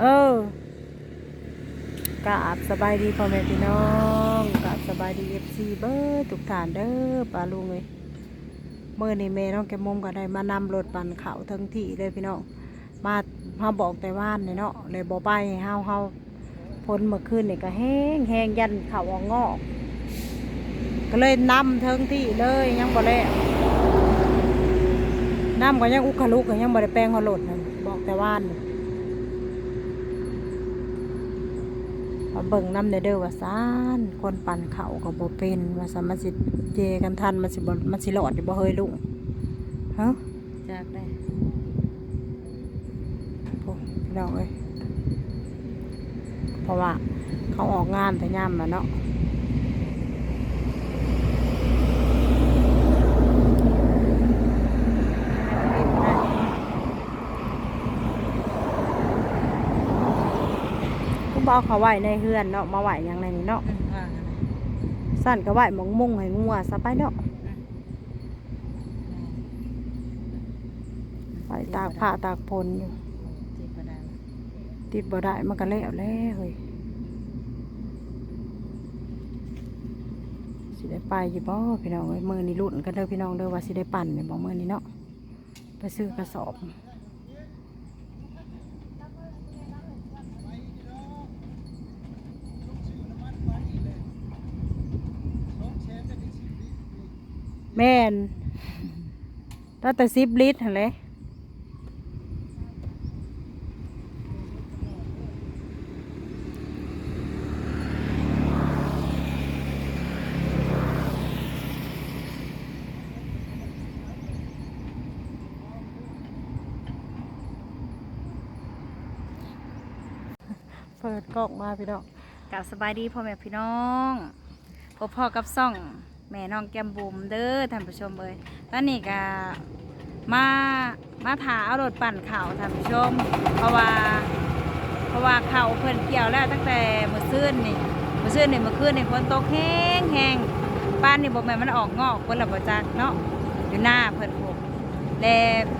เออกราบสบายดีพ่อแม่พี่น้องกราบสบายดีเอฟซีเบอร์ทุกฐานเด้อปลาลุงเลยเมื่อในี่แม่น้องแกมมุมก็ได้มานำรถปั่นเขาทั้งที่เลยพี่น้องมาเฮาบอกแต่ว่านเนาะเลยบ่ไปห้เฮาเฮาพ้นเมื่อคืนเนี่ก็แห้งแห้งยันเขาออกงอก ก็เลยนำทั้งที่เลยยังบ่แล้วน้ำก็ยังอุกขลุกก็ยังบ่ได้แปลงหัวรถนั่นบอกแต่ว่าน นี่มาเบิ่งน้ำเด้อเด้อว่าซานคนปั่นเขาก็บ่เป็นว่าซานมันสิเจกันทันมันสิบ่มันสิหลอดอยู่บ่เฮยลุงฮะจากได้โอ้พี่น้องเอ้ยเพราะว่าเขาออกงานแต่ย่ำแล้วเนาะ กูบอกเขาไหวในเฮือนเนาะมาไหวหยังในนี้เนาะอืมว่ากันนะสั่นก็ไหวหมองมุ่งให้งัวซะไปเนาะไปตากผ้าตากพลอยู่เจ็บบ่ได้ติดบ่ได้มันก็แล้วแล้วเฮ้ยสิได้ไปอยู่บ่พี่น้องเอ้ยมื้อนี้ลุ้นกันเด้อพี่น้องเด้อว่าสิได้ปั่นนี่บ่มื้อนี้เนาะไปซื้อกระสอบ แม่นตั้งแต่10ลิตรหั่นแหละเปิดกล้องมาพี่น้องกลับสบายดีพ่อแม่พี่น้องพบพ่อกับซ่อง แม่น้องแก้มบุ๋มเด้อท่านผู้ชมเอ้ยตอนนี้ก็มามาถาเอารถปั่นเข่าวท่านผู้ชม เพราะว่าเพราะว่าเข่าเพิ่นเกี่ยวแล้วตั้งแต่เมื่อคืนนี่เมื่อคืนนี่เมื่อคืนนี่ฝนตกแห้งแห้งป้านนี่บ่แม่นมันออกงอกเพิ่นละบ่จักเนาะอยู่หน้าเพิ่นพวกและ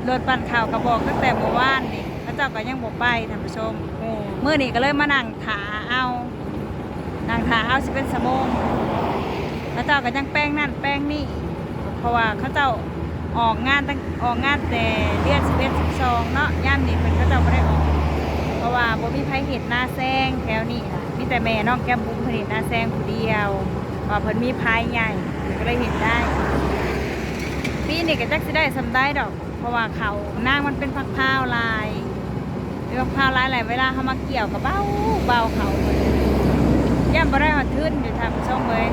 รถปั่นข่าวก็บอกตั้งแต่เมื่อวานนี่พระเจ้าก็ยังบ่ไปท่านผู้ชมม่เมื่อนี้ก็เลยมานั่งถาเอานั่งถาเอาสิเป็นสมง พระเจ้าก็ยังแป้งนั่นแป้งนี่ เพราะว่าเขาเจ้าออกงานตั้งออกงานแต่เดือนสิบเอ็ดสิบสองเนาะย่ามนี้เพิ่นเขาเจ้าไม่ได้ออก เพราะว่าบ่มีไผเห็นหน้าแซงแถวนี้นะมีแต่แม่น้องแก้มบุ้มเพิ่นเห็นหน้าแซงผู้เดียวว่าเพิ่นมีพายใหญ่ก็เลยเห็นได้ปีนี้ก็จักสิได้สำได้ดอก เพราะว่าเขานางมันเป็นพักพร้าวลายเป็นพักพร้าวลายหลายเวลาเขามาเกี่ยวกับเบ้าเบาเขาหมดย่ำบ่ได้หอดขึ้นอยู่ทางช่องเลย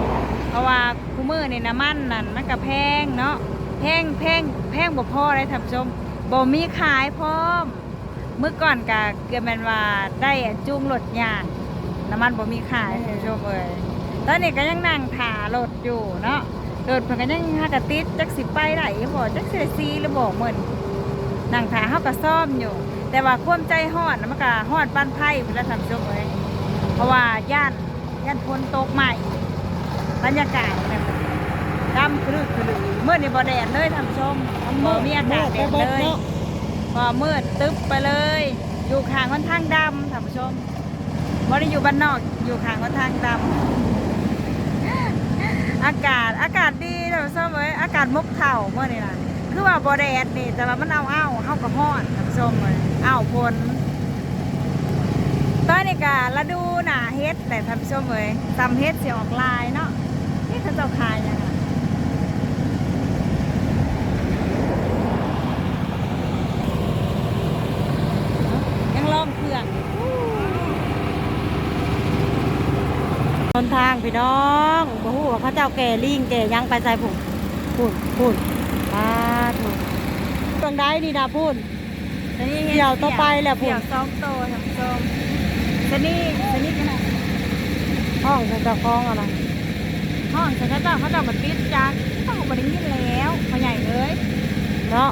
เพราะว่าคูมือนี่น้ำมันนั่นมันก็แพงเนาะแพงแพงแพงบ่พอได้ทำชมบ่มีขายพร้อมเมื่อก่อนกะเกือบแมนว่าได้จูงรถยางน้ำมันบ่มีขายท่านผู้ชมเอ้ยตอนนี้ก็ยังนั่งถ่ารถอยู่เนาะรถเพิ่นก็ยังหากะติดจักสิไปได้บ่จักสิได้ซีหรือบ่เหมือนนั่งถ่าเฮาก็ซ่อมอยู่ แต่ว่าความใจฮ้อนน่ะมันก็ฮ้อนปานไผ่พุ่นละท่านผู้ชมเอ้ยเพราะว่าย่านย่านฝนตกใหม่ บรรยากาศแบบดำครึกครึเมื่อนี่บ่แดดเลยท่านผู้ชมบ่มีอากาศแดดเลยพอมืดตึ๊บไปเลย อยู่ข้างค่อนทางดำท่านผู้ชมไม่ได้อยู่บ้านนอกอยู่ข้างค่อนทางดำอากาศอากาศดีท่านผู้ชมเอ้ยอากาศมุกเข่าเมื่อนี่นะคือว่าบอแดดนี่แต่ว่ามันเอาเอ้าเฮากับฮ้อนท่านผู้ชมเลยเอ้าพลตอนนี้กาละดูหน่าเฮ็ดแต่ท่านผู้ชมเอ้ยตำเฮ็ดสิออกลายเนาะนี่ เขาเจ้าขายยังไงยังลองเครื่องทนทางพี่น้องบ่ฮู้ว่าเขาเจ้าแก่ลิงแก่หยังไปใส่ผุ่นพุ่นพุ่นปาถูกตรงใดนี่นะพุ่นเดี๋ยวต่อไปแหละผมเดี๋ยวซองโตทำส้มชนี่ชนี่กันนะห้องเจ้าของอะไร ห้องฉันก็เจ้าเขาเจ้ามาติดจักต้องมาได้ยินแล้วพ่อใหญ่เอ้ยเนาะ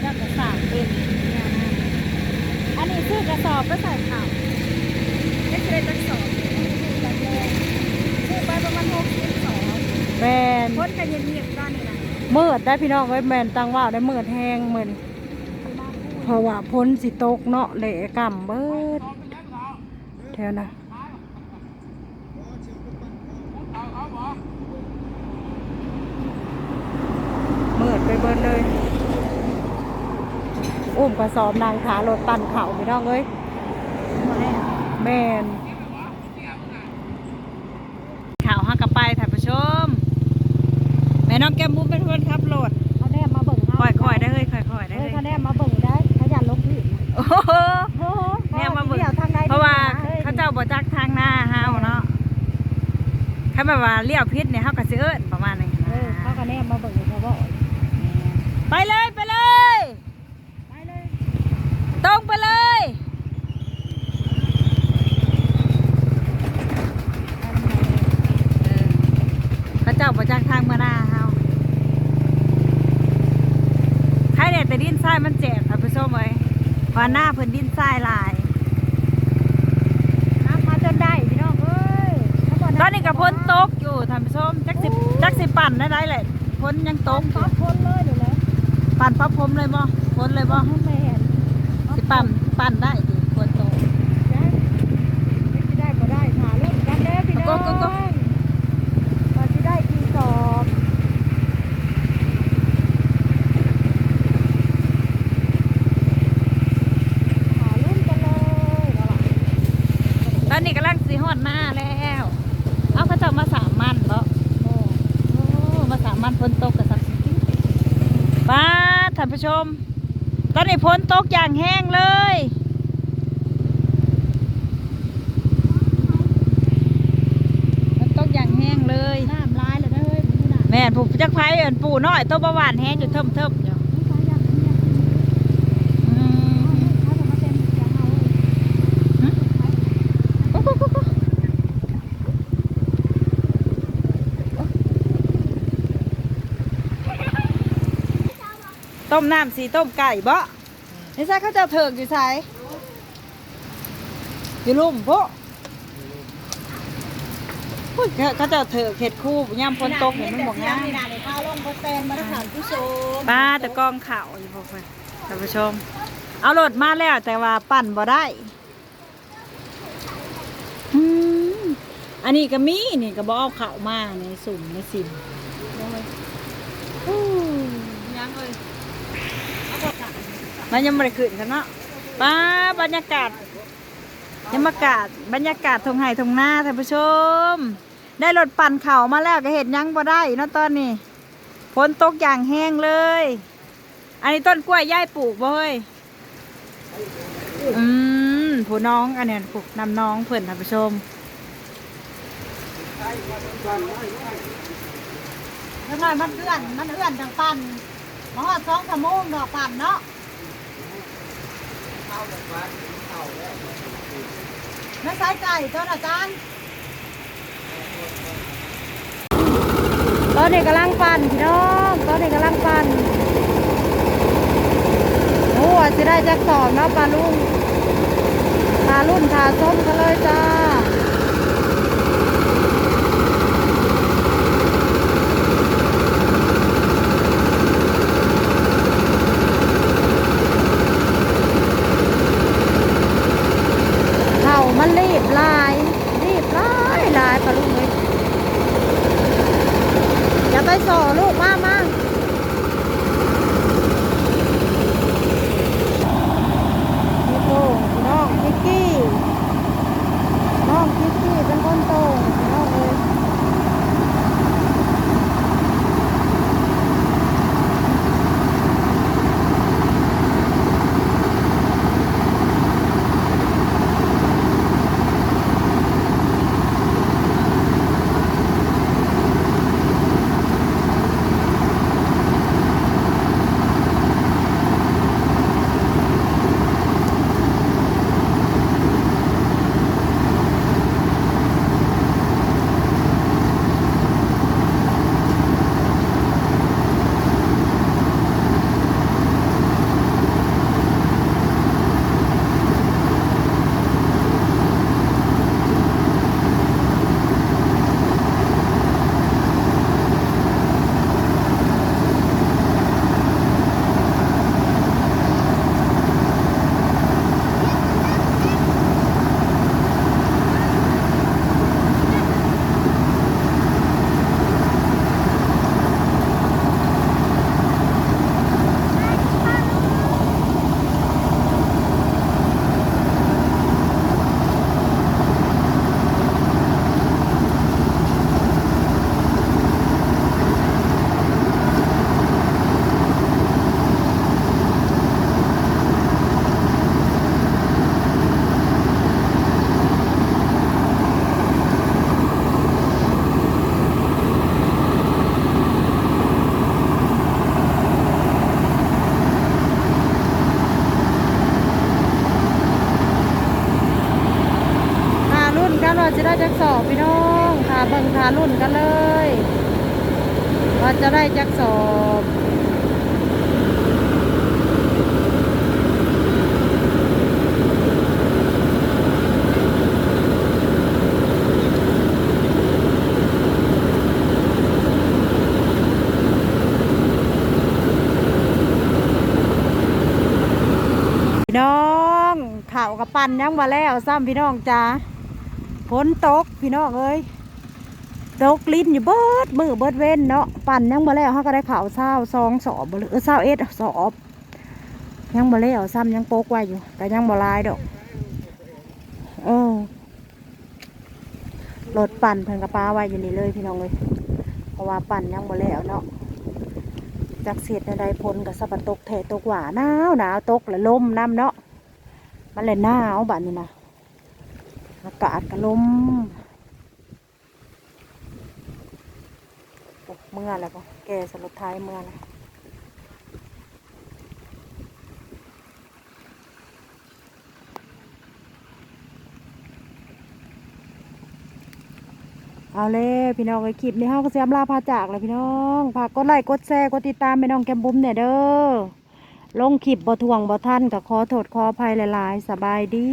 เจ้ากระสาบเองเนี่ยนะอันนี้คือกระสอบไปใส่ข่าวไม่ใช่กระสอบชื่อไปประมาณหกสิบสองแมนพ้นกันเย็นๆก้อนนี่นะมืดได้พี่น้องไว้แมนตังว่าได้เมืดแห้งเหมืดแหราะว่าพ้นสิตกเนาะเละกำเบิดแถวนะ เมิดไปเบิดเลย อุ้มกระสอบนางขารถปั่นเข่าพี่น้องเอ้ยแม่นข่าวห้ากระไปท่านผู้ชม แม่น้องแก้มบุ้มเป็นคนขับรถเขาแนบมาเบิ่งค่อยๆได้เลยค่อยๆได้เฮ้เลยยเขาแนบมาเบิ่งได้เขาอยากลงผิดโอ้โหเนี่ยมาเบิ่งทางใดเพราะว่าเขาเจ้าบ่จักทางหน้าเฮาเนาะถ้าแบบว่าเลี้ยวพิษเนี่ยเฮาก็สิเอิ้นประมาณนี้เออเขาก็แนบมาเบิ่งเขาบอก ไปเลยไปเลย ไปเลยตรงไปเลยเออเขาเจ้าบ่จักทางมาหน้าเฮาใครเนี่ยแต่ดินทรายมันเจ็บท่านผู้ชมเอ้ยเพราะหน้าเพิ่นดินทรายหลายน้ำมาจนได้พี่น้องเอ้ยเขาบตอนนี้ก็พ้นตกอยู่ท่านผู้ชมจักสิจักสิปั่นได้ได้แหละพ้นยังตกอปั๊ยู่บพ้นเลยเดี๋ยว เลยปั่นปั๊บผมเลยบ่พ้นเลยบ่ให้แม่นสิปั่นปั่นได้ดิพ้นตกได้ไม่สิได้ก็ได้ค่ะเล่นกันเด้อพี่น้องก็ก็ก็ว่าสิได้กี่สอบหารุ่นกันเลยเอาล่ะตอนนี้กำลังสิฮอดหน้าแล้ว เอาเขาเจ้ามาสามมันบ่ โอ้ โอ้ มาสามมันพ้นตกกับสักสิป้าด ท่านผู้ชม ตอนนี้พ้นตกอย่างแห้งเลยพ้นตกอย่างแห้งเลย น้ำลายเลยนะเฮ้ยมึงน่ะแม่นผู้จักไผเอิ้นปู่น้อยตัวประวานแห้งอยู่เทิมเทิมๆอยู่ น้ำลายอยากกินอยากกิน อืม เขาจะมาเต็มเสียงเอาเว้ย กุ๊กกุ๊กกุ๊กกุ๊ก ต้มน้ำสีต้มไก่บ่นี่ใช่เขาเจ้าเถิกอยู่ใส่อยู่ลุ่มพวกอุ้ยเขาเขาเจ้าเถิกเห็ดคู่ย่ำฝนตกเห็นมันบอกง่ายนี่นะนี่ข้าวลงโปรเตนมาตรฐานผู้ชมป้าแต่กองข่าวอยู่พวกเพื่อนท่านผู้ชม เอารถมาแล้วแต่ว่าปั่นบ่ได้อืมอันนี้ก็มีนี่ก็บเอาข่าวมาในสุ่มในสิมอู้ ยังเลย มันยังไม่ได้ขึ้นกันเนาะป้าบรรยากาศยังมากาศบรรยากาศทงไห่ทงหน้าท่านผู้ชม ได้รถปั่นเข่ามาแล้วก็เห็นยังบ่ได้เนาะตอนนี้ฝนตกอย่างแห้งเลย อันนี้ต้นกล้วยย่ายปลูกบ่เฮ้ยอืมผู้น้องอันนี้ปลูกนำน้องเพื่อนท่านผู้ชมแล้วหน่อยมันเอื้อนมันเอื้อนทางปั่นมาฮอดสองชั่วโมงดอกปั่นเนาะ ไม่ใช่ไก่ต้นอาจารย์ตอนนี้กำลังปั่นพี่น้องตอนนี้กำลังปั่นโอ้ว่าสิได้จักสอนเนาะปลาลุงปลาลุ่นทาส้มกันเลยจ้า เข่ามันรีบลาย รีบลายลายปะลูกเลยอย่าไปส่อลูกมามาพี่โต้งน้องคิกกี้ น้องคิกกี้เป็นคนโตงน้องเลยะได้จักสอบพี่น้องขาเบิ่งขารุ่นกันเลย ว่าจะได้จักสอบพี่น้องข่าวกับปันยังมาแล้วซ้ำพี่น้องจ้า ฝนตกพี่น้องเอ้ยตกลิ้นอยู่เบิดมือเบิดเว้นเนาะปั่นยังมาแล้วเขาก็ได้ข่าวเศร้าสองสอบหรือเศร้าเอ็ดสอบยังมาแล้วซ้ำยังโป๊กไว้อยู่ แต่ยังบ่ลายดอกเออรถปั่นเพิ่นกระป้าไว้อยู่นี่เลยพี่น้องเลยเพราะว่าปั่นยังบ่แล้วเนาะจากเสียดในใดพลกับสะบัดตกแถตกหวาหนาวหนาวตกและลมน้ำเนาะมันเลยหนาวบัดนี้นะ อากาศก็ลมเมื่อแล้วก็แกสรุปท้ายเมื่อแล้วเอาเลยพี่น้องไอ้คลิปนี้เฮาก็เสียมลาพาจากเลยพี่น้องฝากกดไลค์กดแชร์กดติดตามไปน้องแกมบุ้มเนี่ยเด้อลงคลิปบ่ทวงบ่ท่านก็ขอโทษขออภัยหลายๆ สบายดี